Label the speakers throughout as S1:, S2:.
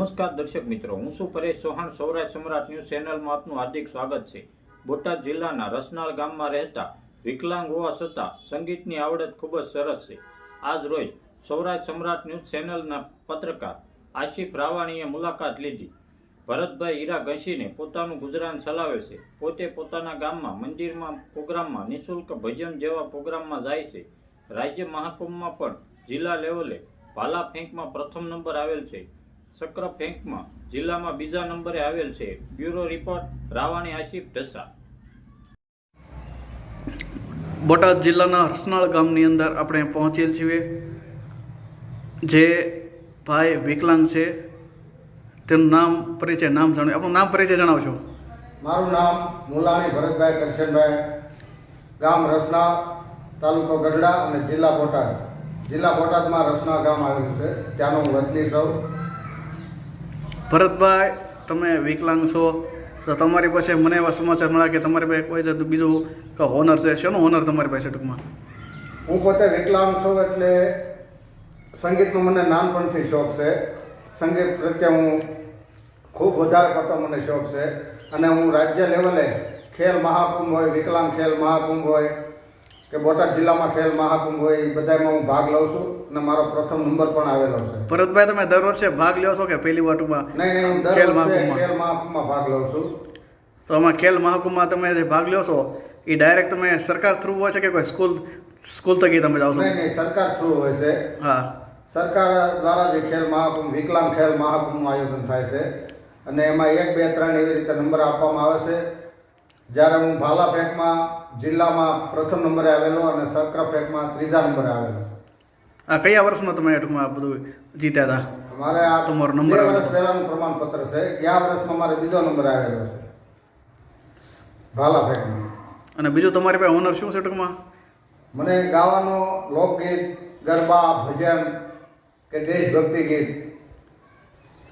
S1: નમસ્કાર દર્શક મિત્રો, હું છું પરેશ ચૌહાણ, સૌરાષ્ટ્ર સમ્રાટ ન્યૂઝ ચેનલમાં આપનું હાર્દિક સ્વાગત છે. બોટાદ જિલ્લાના રસનાળ ગામમાં રહેતા વિકલાંગ હોવા છતાં સંગીતની આવડત ખૂબ જ સરસ છે. આજ રોજ સૌરાષ્ટ્ર સમ્રાટ ન્યૂઝ ચેનલના પત્રકાર આશિફ રાવાણીએ મુલાકાત લીધી. ભરતભાઈ હીરા ઘસીને પોતાનું ગુજરાન ચલાવે છે. પોતે પોતાના ગામમાં, મંદિરમાં, પ્રોગ્રામમાં નિઃશુલ્ક ભજન જેવા પ્રોગ્રામમાં જાય છે. રાજ્ય મહાકુંભમાં પણ જિલ્લા લેવલે ભાલા ફેંકમાં પ્રથમ નંબર આવેલ છે. ચક્ર ફેંકમાં જિલ્લામાં બીજા નંબરે આવેલ છે. બ્યુરો રિપોર્ટ રાવાણી આશિફ ઢસા
S2: બોટાદ જિલ્લાના હર્ષનાળ ગામની અંદર આપણે પહોંચેલ છીએ. જે ભાઈ વિકલાંગ છે તેનું નામ પરિચય નામ જણાવ. આપણું નામ પરિચય જણાવશો.
S3: મારું નામ મુલાણી ભરતભાઈ કરશનભાઈ ગામ રસના તાલુકો ગઢડા અને જિલ્લા બોટાદ. જિલ્લા બોટાદમાં રસના ગામ આવેલું છે. ત્યાંનો હું વતની સૌ
S2: ભરતભાઈ, તમે વિકલાંગ છો, તો તમારી પાસે મને એવા સમાચાર મળ્યા કે તમારી પાસે કોઈ જાતનું બીજું કે હોનર છે? શેનું હોનર તમારી પાસે ટૂંકમાં?
S3: હું પોતે વિકલાંગ છું એટલે સંગીતનો મને નાનપણથી શોખ છે. સંગીત પ્રત્યે હું ખૂબ વધારે પડતો મને શોખ છે. અને હું રાજ્ય લેવલે ખેલ મહાકુંભ હોય, વિકલાંગ ખેલ મહાકુંભ હોય કે બોટાદ જિલ્લામાં ખેલ મહાકુંભ હોય એ બધામાં હું ભાગ લઉં છું અને મારો પ્રથમ નંબર પણ આવેલો છે.
S2: ભરતભાઈ તમે દર વર્ષે ભાગ લ્યો છો કે પહેલી વાટુમાં
S3: નહીં નહીં હું
S2: ખેલ
S3: દર વર્ષે. ખેલ મહાકુંભમાં ભાગ લઉં છું.
S2: તો આમાં ખેલ મહાકુંભમાં તમે જે ભાગ લ્યો છો એ ડાયરેક્ટ તમે સરકાર થ્રુ હોય છે કે કોઈ સ્કૂલ સ્કૂલ થકી તમે જાઓ છો?
S3: નહીં નહીં સરકાર થ્રુ હોય છે.
S2: હા.
S3: સરકાર દ્વારા જે ખેલ મહાકુંભ વિકલાંગ ખેલ મહાકુંભનું આયોજન થાય છે. અને એમાં એક બે ત્રણ એવી રીતે નંબર આપવામાં આવે છે. જ્યારે હું ભાલા ફેંકમાં જિલ્લામાં પ્રથમ નંબરે આવેલો અને સક્ર ફેંકમાં ત્રીજા નંબરે આવેલો.
S2: આ કયા વર્ષમાં તમે ટૂંકમાં આ બધું જીત્યા હતા?
S3: મારે આ
S2: તમારો નંબર.
S3: વર્ષ પહેલાનું પ્રમાણપત્ર છે. ગયા વર્ષમાં મારે બીજો નંબર આવેલો છે. ભાલા ફેંકમાં.
S2: અને બીજું તમારી પાસે ઓનર શું છે ટૂંકમાં?
S3: મને ગાવાનો લોકગીત ગરબા ભજન કે દેશભક્તિ ગીત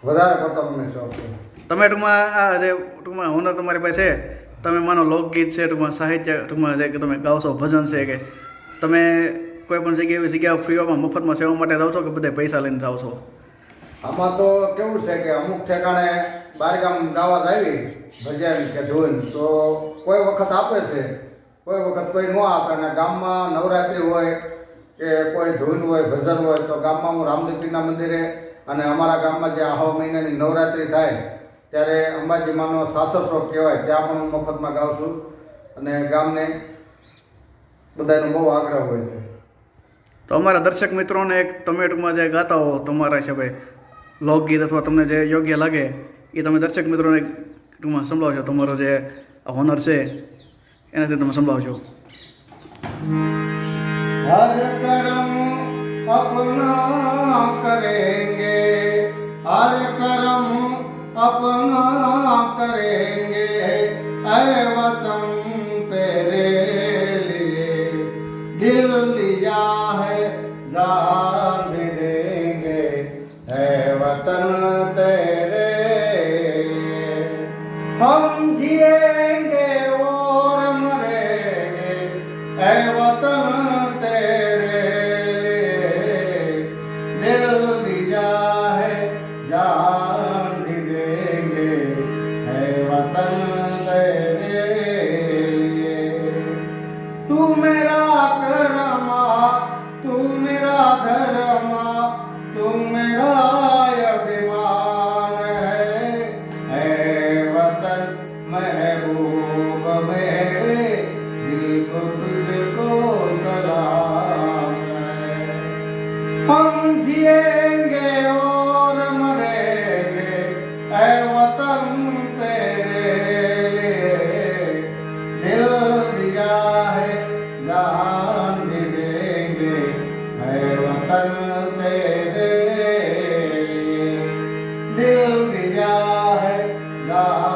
S3: વધારે પડતો મને શોખ છે.
S2: તમે ટૂંકમાં આ જે ટૂંકમાં હુનર તમારી પાસે છે તમે માનો લોકગીત છે, ટૂંકમાં સાહિત્ય, ટૂંકમાં છે કે તમે છો, ભજન છે કે, તમે કોઈ પણ જગ્યાએ એવી જગ્યા ફ્રીઓમાં મફતમાં સેવા માટે જાઓ છો કે બધે પૈસા લઈને જાઓ છો?
S3: આમાં તો કેવું છે કે અમુક ઠેકાણે બારગામ ગાવા આવી, ભજન કે ધૂન, તો કોઈ વખત આપે છે? કોઈ વખત કોઈ ન આપે અને ગામમાં નવરાત્રિ હોય, કે કોઈ ધૂન હોય, ભજન હોય, તો ગામમાં હું રામદેવપીરના મંદિરે અને અમારા ગામમાં જે આહો મહિનાની નવરાત્રિ થાય ત્યારે અંબાજીમાંનો સાસર શ્લોક કહેવાય ત્યાં પણ હું મફતમાં ગાઉં છું અને ગામને બધાનો બહુ આગ્રહ હોય છે.
S2: તો અમારા દર્શક મિત્રોને એક તમે ટૂંકમાં જે ગાતા હો તમારા હિસાબે લોકગીત અથવા તમને જે યોગ્ય લાગે એ તમે દર્શક મિત્રોને ટૂંકમાં સંભળાવજો. તમારો જે હોનર છે એનાથી તમે સંભળાવજો.
S3: હર કરમ અપના કરેંગે હર કરમ अपना करेंगे ऐ वतन तेरे लिए। दिल दिया है, जान भी देंगे। ऐ वतन तेरे लिए। हम जिएँगे और मरेंगे। ऐ वतन हम जिएंगे और मरेंगे ऐ वतन तेरे लिए दिल दिया है जान भी देंगे ऐ वतन तेरे दिल दिया है जान